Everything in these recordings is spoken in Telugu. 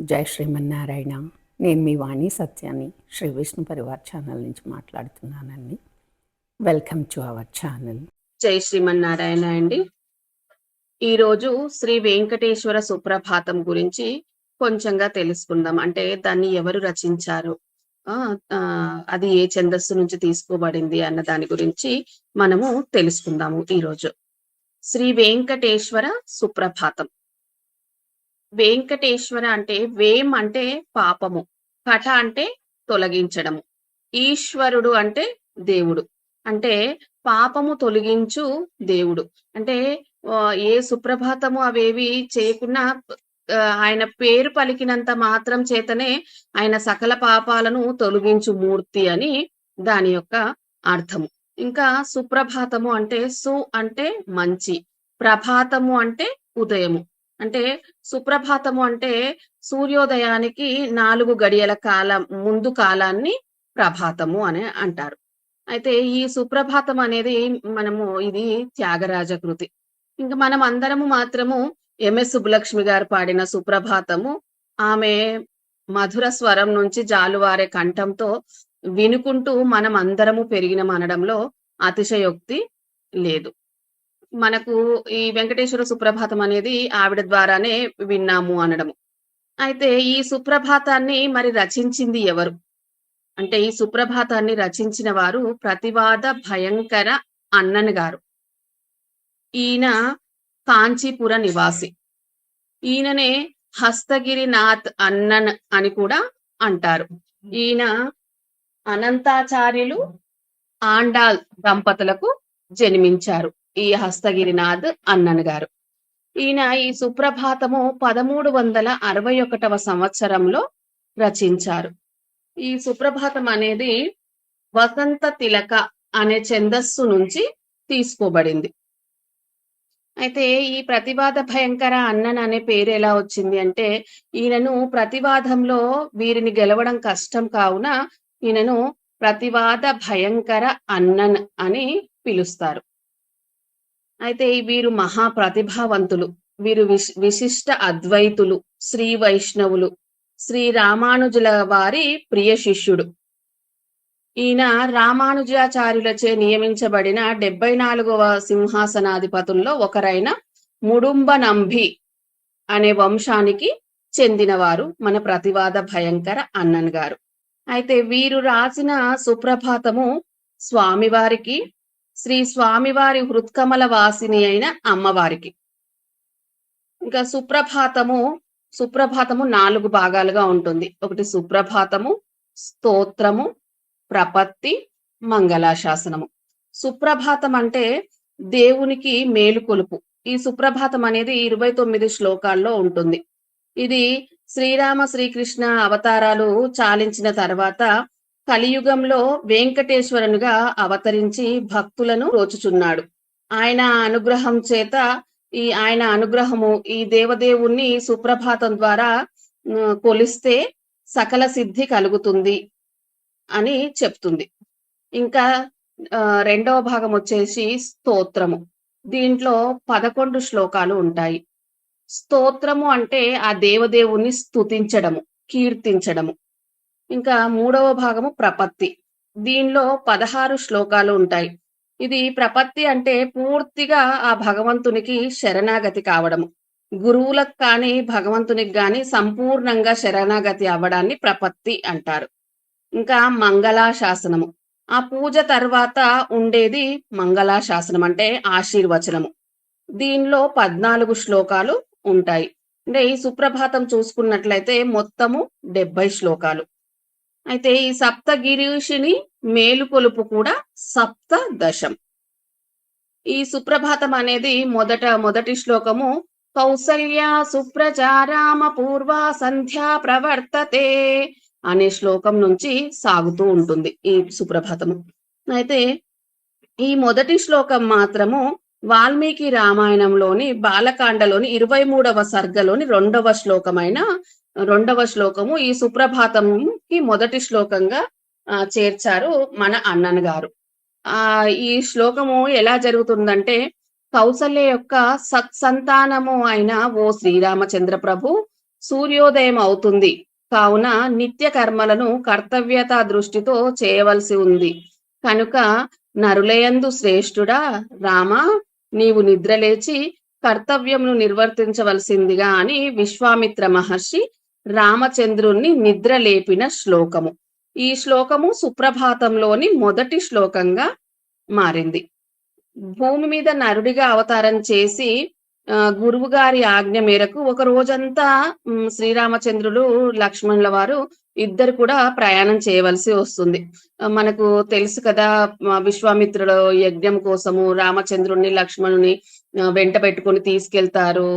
జై శ్రీమన్నారాయణ. నేను మీ వాణి సత్యాన్ని శ్రీ విష్ణు పరివార్ ఛానల్ నుంచి మాట్లాడుతున్నానండి. వెల్కమ్ టు అవర్ ఛానల్ జై శ్రీమన్నారాయణ అండి. ఈరోజు శ్రీ వెంకటేశ్వర సుప్రభాతం గురించి కొంచెంగా తెలుసుకుందాం. అంటే దాన్ని ఎవరు రచించారు? అది ఏ ఛందస్సు నుంచి తీసుకోబడింది అన్న దాని గురించి మనము తెలుసుకుందాము ఈరోజు. శ్రీ వెంకటేశ్వర సుప్రభాతం. వెంకటేశ్వర అంటే వేం అంటే పాపము కట అంటే తొలగించడము ఈశ్వరుడు అంటే దేవుడు. అంటే పాపము తొలగించు దేవుడు. అంటే ఏ సుప్రభాతము అవేవి చేయకుండా ఆయన పేరు పలికినంత మాత్రం చేతనే ఆయన సకల పాపాలను తొలగించు మూర్తి అని దాని యొక్క అర్థము. ఇంకా సుప్రభాతము అంటే సు అంటే మంచి ప్రభాతము అంటే ఉదయము. అంటే సుప్రభాతము అంటే సూర్యోదయానికి నాలుగు గడియల కాలం ముందు కాలాన్ని ప్రభాతము అని అంటారు. అయితే ఈ సుప్రభాతం అనేది మనము ఇది త్యాగరాజ కృతి. ఇంకా మనం అందరము మాత్రము ఎంఎస్ సుబ్బలక్ష్మి గారు పాడిన సుప్రభాతము ఆమె మధుర స్వరం నుంచి జాలువారే కంఠంతో వినుకుంటూ మనం అందరము పెరిగిన అనడంలో అతిశయోక్తి లేదు. మనకు ఈ వెంకటేశ్వర సుప్రభాతం అనేది ఆవిడ ద్వారానే విన్నాము అనడము. అయితే ఈ సుప్రభాతాన్ని మరి రచించింది ఎవరు? అంటే ఈ సుప్రభాతాన్ని రచించిన వారు ప్రతివాద భయంకర అన్నన్ గారు. ఈయన కాంచీపుర నివాసి. ఈయననే హస్తగిరినాథ్ అన్నన్ అని కూడా అంటారు. ఈయన అనంతాచార్యులు ఆండాల్ దంపతులకు జన్మించారు. ఈ హస్తగిరినాథ్ అన్నన్ గారు. ఈయన ఈ సుప్రభాతము పదమూడు వందల అరవై ఒకటవ సంవత్సరంలో రచించారు. ఈ సుప్రభాతం అనేది వసంత తిలక అనే ఛందస్సు నుంచి తీసుకోబడింది. అయితే ఈ ప్రతివాద భయంకర అన్నన్ అనే పేరు ఎలా వచ్చింది అంటే ఈయనను ప్రతివాదంలో వీరిని గెలవడం కష్టం కావున ఈయనను ప్రతివాద భయంకర అన్నన్ అని పిలుస్తారు. అయితే వీరు మహా ప్రతిభావంతులు వీరు విశ్- విశిష్ట అద్వైతులు శ్రీ వైష్ణవులు శ్రీ రామానుజుల వారి ప్రియ శిష్యుడు. ఈయన రామానుజాచార్యులచే నియమించబడిన డెబ్బై నాలుగవ సింహాసనాధిపతుల్లో ఒకరైన ముడుంబ నంభి అనే వంశానికి చెందినవారు మన ప్రతివాద భయంకర అన్నన్ గారు. అయితే వీరు రాసిన సుప్రభాతము స్వామివారికి శ్రీ స్వామివారి హృత్కమల వాసిని అయిన అమ్మవారికి. ఇంకా సుప్రభాతము సుప్రభాతము నాలుగు భాగాలుగా ఉంటుంది. ఒకటి సుప్రభాతము స్తోత్రము ప్రపత్తి మంగళాశాసనము. సుప్రభాతం అంటే దేవునికి మేలుకొలుపు ఈ సుప్రభాతం అనేది ఇరవై తొమ్మిది శ్లోకాల్లో ఉంటుంది. ఇది శ్రీరామ శ్రీకృష్ణ అవతారాలు చాలించిన తర్వాత కలియుగంలో వెంకటేశ్వరునిగా అవతరించి భక్తులను రోచుచున్నాడు. ఆయన అనుగ్రహం చేత ఈ ఆయన అనుగ్రహము ఈ దేవదేవుణ్ణి సుప్రభాతం ద్వారా కొలిస్తే సకల సిద్ధి కలుగుతుంది అని చెప్తుంది. ఇంకా రెండవ భాగం వచ్చేసి స్తోత్రము. దీంట్లో పదకొండు శ్లోకాలు ఉంటాయి. స్తోత్రము అంటే ఆ దేవదేవుని స్తుతించడము కీర్తించడము. ఇంకా మూడవ భాగము ప్రపత్తి. దీనిలో పదహారు శ్లోకాలు ఉంటాయి. ఇది ప్రపత్తి అంటే పూర్తిగా ఆ భగవంతునికి శరణాగతి కావడము. గురువులకు కానీ భగవంతునికి కానీ సంపూర్ణంగా శరణాగతి అవ్వడాన్ని ప్రపత్తి అంటారు. ఇంకా మంగళాశాసనము. ఆ పూజ తర్వాత ఉండేది మంగళాశాసనం అంటే ఆశీర్వచనము. దీనిలో పద్నాలుగు శ్లోకాలు ఉంటాయి. అంటే ఈ సుప్రభాతం చూసుకున్నట్లయితే మొత్తము డెబ్బై శ్లోకాలు. అయితే ఈ సప్తగిరీషిని మేలుకొలుపు కూడా సప్త దశం ఈ సుప్రభాతం అనేది మొదట మొదటి శ్లోకము కౌసల్య సుప్రచారామ పూర్వ సంధ్యా ప్రవర్తతే అనే శ్లోకం నుంచి సాగుతూ ఉంటుంది ఈ సుప్రభాతము. అయితే ఈ మొదటి శ్లోకం మాత్రము వాల్మీకి రామాయణంలోని బాలకాండలోని ఇరవై మూడవ సర్గలోని రెండవ శ్లోకమైన రెండవ శ్లోకము ఈ సుప్రభాతంకి మొదటి శ్లోకంగా ఆ, చేర్చారు మన అన్నన్ గారు. ఆ ఈ శ్లోకము ఎలా జరుగుతుందంటే కౌసల్య యొక్క సత్సంతానము అయిన ఓ శ్రీరామచంద్ర ప్రభు సూర్యోదయం అవుతుంది. కావున నిత్య కర్మలను కర్తవ్యత దృష్టితో చేయవలసి ఉంది. కనుక నరులయందు శ్రేష్ఠుడా రామ నీవు నిద్రలేచి కర్తవ్యమును నిర్వర్తించవలసిందిగా అని విశ్వామిత్ర మహర్షి రామచంద్రుణ్ణి నిద్ర లేపిన శ్లోకము. ఈ శ్లోకము సుప్రభాతంలోని మొదటి శ్లోకంగా మారింది. భూమి మీద నరుడిగా అవతారం చేసి గురువు గారి ఆజ్ఞ మేరకు ఒక రోజంతా శ్రీరామచంద్రుడు లక్ష్మణుల వారు ఇద్దరు కూడా ప్రయాణం చేయవలసి వస్తుంది. మనకు తెలుసు కదా విశ్వామిత్రుడు విశ్వామిత్రుల యజ్ఞం కోసము రామచంద్రుణ్ణి లక్ష్మణుని వెంట పెట్టుకొని తీసుకెళ్తారు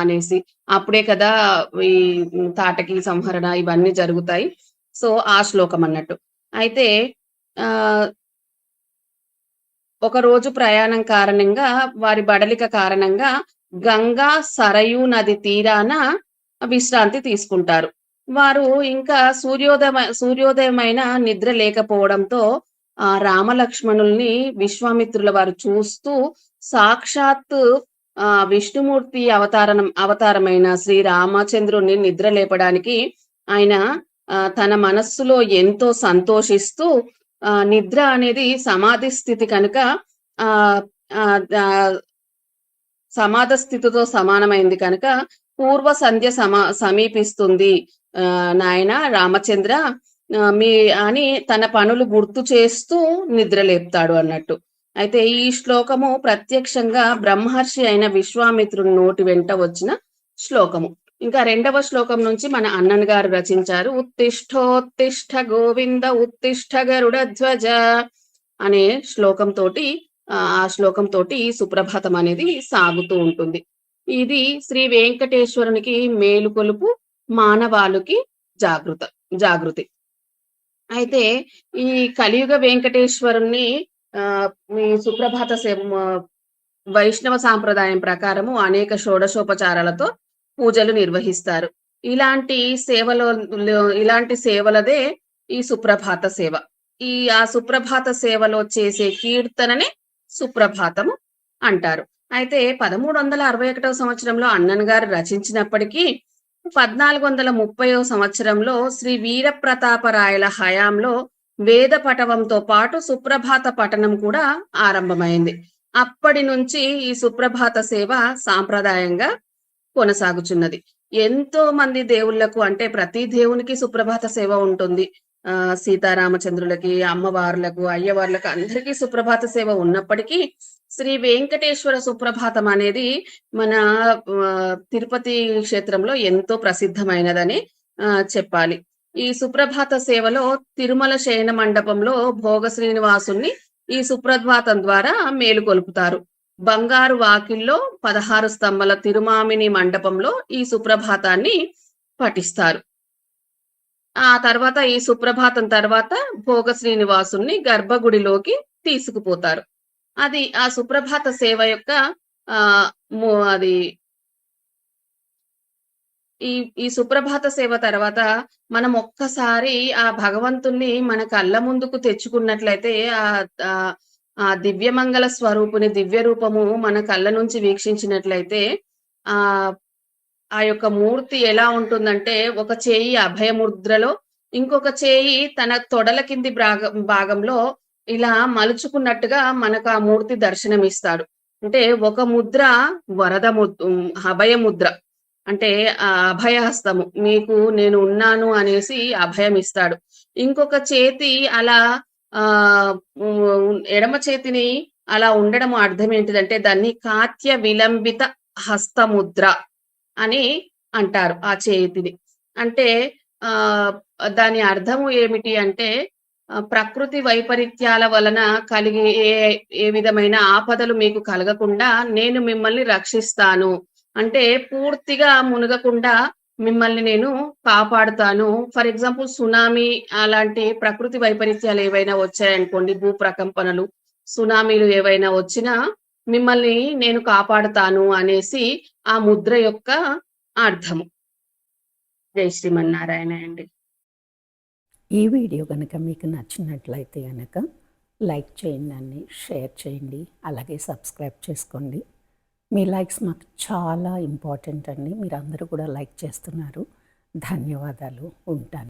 అనేసి. అప్పుడే కదా ఈ తాటకి సంహరణ ఇవన్నీ జరుగుతాయి. సో ఆ శ్లోకం అన్నట్టు. అయితే ఆ ఒక రోజు ప్రయాణం కారణంగా వారి బడలిక కారణంగా గంగా సరయు నది తీరాన విశ్రాంతి తీసుకుంటారు. వారు ఇంకా సూర్యోదయ సూర్యోదయమైన నిద్ర లేకపోవడంతో ఆ రామలక్ష్మణుల్ని విశ్వామిత్రుల వారు చూస్తూ సాక్షాత్ ఆ విష్ణుమూర్తి అవతారం అవతారమైన శ్రీ రామచంద్రుణ్ణి నిద్ర లేపడానికి ఆయన ఆ, తన మనస్సులో ఎంతో సంతోషిస్తూ ఆ నిద్ర అనేది సమాధి స్థితి కనుక ఆ సమాధ స్థితితో సమానమైంది కనుక పూర్వ సంధ్య సమా సమీపిస్తుంది. నాయన రామచంద్ర మీ అని తన పనులు గుర్తు చేస్తూ నిద్రలేపుతాడు అన్నట్టు. అయితే ఈ శ్లోకము ప్రత్యక్షంగా బ్రహ్మర్షి అయిన విశ్వామిత్రుని నోటి వెంట వచ్చిన శ్లోకము. ఇంకా రెండవ శ్లోకం నుంచి మన అన్నన్ గారు రచించారు ఉత్తిష్టోత్తిష్ట గోవింద ఉత్తిష్ట గరుడ ధ్వజ అనే శ్లోకం తోటి ఆ శ్లోకం తోటి సుప్రభాతం అనేది సాగుతూ ఉంటుంది. ఇది శ్రీ వెంకటేశ్వరునికి మేలుకొలుపు మానవాళికి జాగృత జాగృతి. అయితే ఈ కలియుగ వెంకటేశ్వరుణ్ణి ఆ ఈ సుప్రభాత సేవ వైష్ణవ సాంప్రదాయం ప్రకారము అనేక షోడశోపచారాలతో పూజలు నిర్వహిస్తారు. ఇలాంటి సేవలో ఇలాంటి సేవలదే ఈ సుప్రభాత సేవ. ఈ ఆ సుప్రభాత సేవలో చేసే కీర్తననే సుప్రభాతము అంటారు. అయితే పదమూడు వందల అరవై ఒకటవ సంవత్సరంలో అన్నన్ గారు రచించినప్పటికీ పద్నాలుగు వందల ముప్పై సంవత్సరంలో శ్రీ వీరప్రతాపరాయల హయాంలో వేద పటవంతో పాటు సుప్రభాత పఠనం కూడా ఆరంభమైంది. అప్పటి నుంచి ఈ సుప్రభాత సేవ సాంప్రదాయంగా కొనసాగుచున్నది. ఎంతో మంది దేవుళ్ళకు అంటే ప్రతి దేవునికి సుప్రభాత సేవ ఉంటుంది. ఆ సీతారామచంద్రులకి అమ్మవార్లకు అయ్యవార్లకు అందరికీ సుప్రభాత సేవ ఉన్నప్పటికీ శ్రీ వెంకటేశ్వర సుప్రభాతం అనేది మన తిరుపతి క్షేత్రంలో ఎంతో ప్రసిద్ధమైనదని ఆ, చెప్పాలి. ఈ సుప్రభాత సేవలో తిరుమల శయన మండపంలో భోగ శ్రీనివాసుని ఈ సుప్రభాతం ద్వారా మేలుకొలుపుతారు బంగారు వాకిల్లో పదహారు స్తంభాల తిరుమామిని మండపంలో ఈ సుప్రభాతాన్ని పఠిస్తారు. ఆ తర్వాత ఈ సుప్రభాతం తర్వాత భోగ శ్రీనివాసుని గర్భగుడిలోకి తీసుకుపోతారు. అది ఆ సుప్రభాత సేవ యొక్క ఆ అది ఈ ఈ సుప్రభాత సేవ తర్వాత మనం ఒక్కసారి ఆ భగవంతుణ్ణి మన కళ్ళ ముందుకు తెచ్చుకున్నట్లయితే ఆ- ఆ దివ్యమంగళ స్వరూపుని దివ్య రూపము మన కళ్ళ నుంచి వీక్షించినట్లయితే ఆ ఆ యొక్క మూర్తి ఎలా ఉంటుందంటే ఒక చేయి అభయముద్రలో ఇంకొక చేయి తన తొడల కింది భాగంలో ఇలా మలుచుకున్నట్టుగా మనకు ఆ మూర్తి దర్శనమిస్తాడు. అంటే ఒక ముద్ర వరద ముద్ర అభయ ముద్ర. అంటే ఆ అభయహస్తము. మీకు నేను ఉన్నాను అనేసి అభయం ఇస్తాడు ఇంకొక చేతి అలా ఆ ఎడమ చేతిని అలా ఉండడం అర్థం ఏంటిదంటే దాన్ని కాత్య విలంబిత హస్తముద్ర. అని అంటారు ఆ చేతిని. అంటే ఆ దాని అర్థము ఏమిటి అంటే ప్రకృతి వైపరీత్యాల వలన కలిగే ఏ ఏ విధమైన ఆపదలు మీకు కలగకుండా నేను మిమ్మల్ని రక్షిస్తాను. అంటే పూర్తిగా మునగకుండా మిమ్మల్ని నేను కాపాడుతాను. ఫర్ ఎగ్జాంపుల్ సునామీ అలాంటి ప్రకృతి వైపరీత్యాలు ఏవైనా వచ్చాయనుకోండి భూ ప్రకంపనలు సునామీలు ఏవైనా వచ్చినా మిమ్మల్ని నేను కాపాడుతాను అనేసి ఆ ముద్ర యొక్క అర్థము. జై శ్రీమన్నారాయణ అండి. ఈ వీడియో కనుక మీకు నచ్చినట్లయితే కనుక లైక్ చేయండి అన్ని షేర్ చేయండి అలాగే సబ్స్క్రైబ్ చేసుకోండి. మీ లైక్స్ మాకు చాలా ఇంపార్టెంట్ అండి. మీరు అందరూ కూడా లైక్ చేస్తున్నారు. ధన్యవాదాలు. ఉంటాను.